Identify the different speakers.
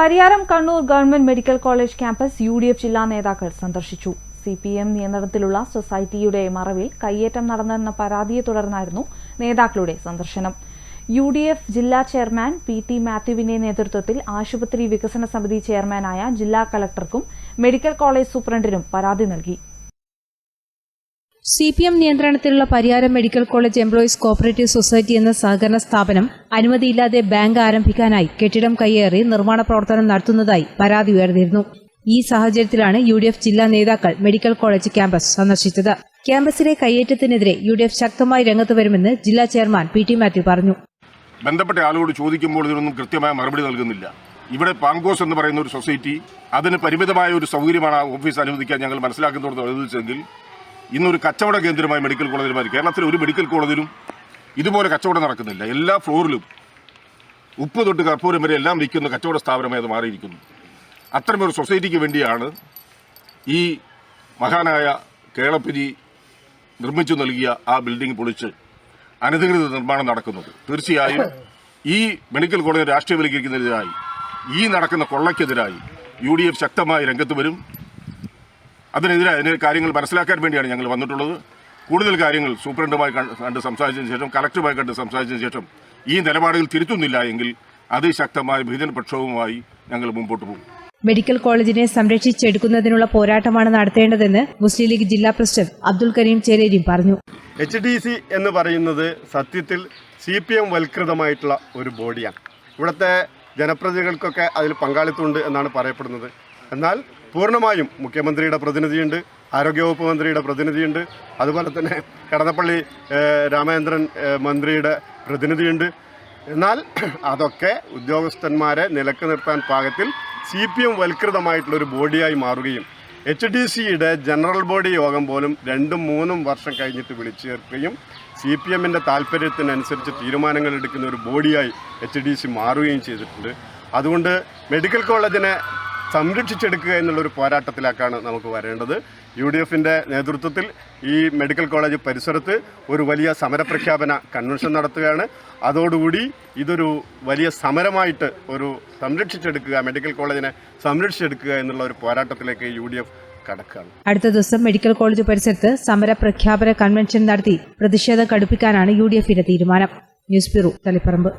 Speaker 1: Pariyaram Kannur government medical college campus U D F ജില്ലാ നേതാക്കൾ സന്ദർശിച്ചു. സി പി എം നിയന്ത്രണത്തിലുള്ള സൊസൈറ്റിയുടെ മറവിൽ കയ്യേറ്റം നടന്നെന്ന പരാതിയെ തുടർന്നായിരുന്നു നേതാക്കളുടെ സന്ദർശനം. യു ഡി എഫ് ജില്ലാ ചെയർമാൻ പി ടി മാത്യുവിന്റെ നേതൃത്വത്തിൽ ആശുപത്രി വികസന സമിതി ചെയർമാനായ ജില്ലാ കളക്ടർക്കും മെഡിക്കൽ കോളേജ് സൂപ്രണ്ടിനും പരാതി നൽകി.
Speaker 2: സി പി എം നിയന്ത്രണത്തിലുള്ള Pariyaram medical college employees cooperative society എന്ന സഹകരണ സ്ഥാപനം അനുമതിയില്ലാതെ ബാങ്ക് ആരംഭിക്കാനായി കെട്ടിടം കയ്യേറി നിർമ്മാണ പ്രവർത്തനം നടത്തുന്നതായി പരാതി ഉയർന്നിരുന്നു. ഈ സാഹചര്യത്തിലാണ് യു ഡി എഫ് ജില്ലാ നേതാക്കൾ മെഡിക്കൽ കോളേജ് ക്യാമ്പസ് സന്ദർശിച്ചത്. ക്യാമ്പസിലെ കയ്യേറ്റത്തിനെതിരെ യു ഡി എഫ് ശക്തമായി രംഗത്ത് വരുമെന്ന് ജില്ലാ ചെയർമാൻ പി ടി മാത്യു പറഞ്ഞു.
Speaker 3: ബന്ധപ്പെട്ട ആളുകളോട് ചോദിക്കുമ്പോൾ ഇതിനൊന്നും കൃത്യമായ മറുപടി നൽകുന്നില്ല. ഇവിടെ പാങ്കോസ് എന്ന് പറയുന്ന ഒരു സൊസൈറ്റി അതിന് പരിമിതമായ ഒരു സൗകര്യമാണ് ഓഫീസ് അനുവദിക്കാൻ ഞങ്ങൾ മനസ്സിലാക്കുന്നിടത്തോളം അനുവദിച്ചെങ്കിൽ ഇന്നൊരു കച്ചവട കേന്ദ്രമായി മെഡിക്കൽ കോളേജിൽ മാറി. കേരളത്തിലെ ഒരു മെഡിക്കൽ കോളേജിലും ഇതുപോലെ കച്ചവടം നടക്കുന്നില്ല. എല്ലാ ഫ്ലോറിലും ഉപ്പ് തൊട്ട് കർപ്പൂരം വരെ എല്ലാം വിൽക്കുന്ന കച്ചവട സ്ഥാപനമായി അത് മാറിയിരിക്കുന്നു. അത്തരമൊരു സൊസൈറ്റിക്ക് വേണ്ടിയാണ് ഈ മഹാനായ കേളപ്പിരി നിർമ്മിച്ചു നൽകിയ ആ ബിൽഡിംഗ് പൊളിച്ച് അനധികൃത നിർമ്മാണം നടക്കുന്നത്. തീർച്ചയായും ഈ മെഡിക്കൽ കോളേജ് രാഷ്ട്രീയവൽക്കരിക്കുന്നതിനെതിരായി ഈ നടക്കുന്ന കൊള്ളയ്ക്കെതിരായി യു ശക്തമായി രംഗത്ത് വരും. അതിനെതിരെ അതിന് കാര്യങ്ങൾ മനസ്സിലാക്കാൻ വേണ്ടിയാണ് ഞങ്ങൾ വന്നിട്ടുള്ളത്. കൂടുതൽ കാര്യങ്ങൾ സൂപ്രണ്ടുമായി കണ്ട് സംസാരിച്ചതിന് ശേഷം കലക്ടറുമായി കണ്ട് സംസാരിച്ചതിന് ശേഷം ഈ നിലപാടുകൾ തിരുത്തുന്നില്ല എങ്കിൽ അതിശക്തമായ ബഹുജന പ്രക്ഷോഭവുമായി ഞങ്ങൾ മുമ്പോട്ട് പോകും.
Speaker 2: മെഡിക്കൽ കോളേജിനെ സംരക്ഷിച്ചെടുക്കുന്നതിനുള്ള പോരാട്ടമാണ് നടത്തേണ്ടതെന്ന് മുസ്ലിം ലീഗ് ജില്ലാ പ്രസിഡന്റ് അബ്ദുൽ കരീം ചേരേരിയും പറഞ്ഞു.
Speaker 4: എച്ച് ഡി സി എന്ന് പറയുന്നത് സത്യത്തിൽ സി പി എം വൽകൃതമായിട്ടുള്ള ഒരു ബോഡിയാണ്. ഇവിടുത്തെ ജനപ്രതിനിധികൾക്കൊക്കെ അതിൽ പങ്കാളിത്തമുണ്ട് എന്നാണ് പറയപ്പെടുന്നത്. എന്നാൽ പൂർണമായും മുഖ്യമന്ത്രിയുടെ പ്രതിനിധിയുണ്ട് ആരോഗ്യവകുപ്പ് മന്ത്രിയുടെ പ്രതിനിധിയുണ്ട് അതുപോലെ തന്നെ കടന്നപ്പള്ളി രാമചന്ദ്രൻ മന്ത്രിയുടെ പ്രതിനിധിയുണ്ട്. എന്നാൽ അതൊക്കെ ഉദ്യോഗസ്ഥന്മാരെ നിലയ്ക്ക് നിർത്താൻ പാകത്തിൽ സി പി എം വൽകൃതമായിട്ടുള്ളൊരു ബോഡിയായി മാറുകയും എച്ച് ഡി സിയുടെ ജനറൽ ബോഡി യോഗം പോലും രണ്ടും മൂന്നും വർഷം കഴിഞ്ഞിട്ട് വിളിച്ചു ചേർക്കുകയും സി പി എമ്മിന്റെ താല്പര്യത്തിനനുസരിച്ച് തീരുമാനങ്ങൾ എടുക്കുന്ന ഒരു ബോഡിയായി എച്ച് ഡി സി മാറുകയും ചെയ്തിട്ടുണ്ട്. അതുകൊണ്ട് മെഡിക്കൽ കോളേജിനെ സംരക്ഷിച്ചെടുക്കുക എന്നുള്ളൊരു പോരാട്ടത്തിലേക്കാണ് നമുക്ക് വരേണ്ടത്. യു ഡി എഫിന്റെ നേതൃത്വത്തിൽ ഈ മെഡിക്കൽ കോളേജ് പരിസരത്ത് ഒരു വലിയ സമരപ്രഖ്യാപന കൺവെൻഷൻ നടത്തുകയാണ്. അതോടുകൂടി ഇതൊരു വലിയ സമരമായിട്ട് ഒരു സംരക്ഷിച്ചെടുക്കുക മെഡിക്കൽ കോളേജിനെ സംരക്ഷിച്ചെടുക്കുക എന്നുള്ള ഒരു പോരാട്ടത്തിലേക്ക് യു ഡി എഫ് കടക്കുകയാണ്.
Speaker 2: അടുത്ത ദിവസം മെഡിക്കൽ കോളേജ് പരിസരത്ത് സമരപ്രഖ്യാപന കൺവെൻഷൻ നടത്തി പ്രതിഷേധം കടുപ്പിക്കാനാണ് യു ഡി എഫിന്റെ തീരുമാനം. News bureau Taliparamba.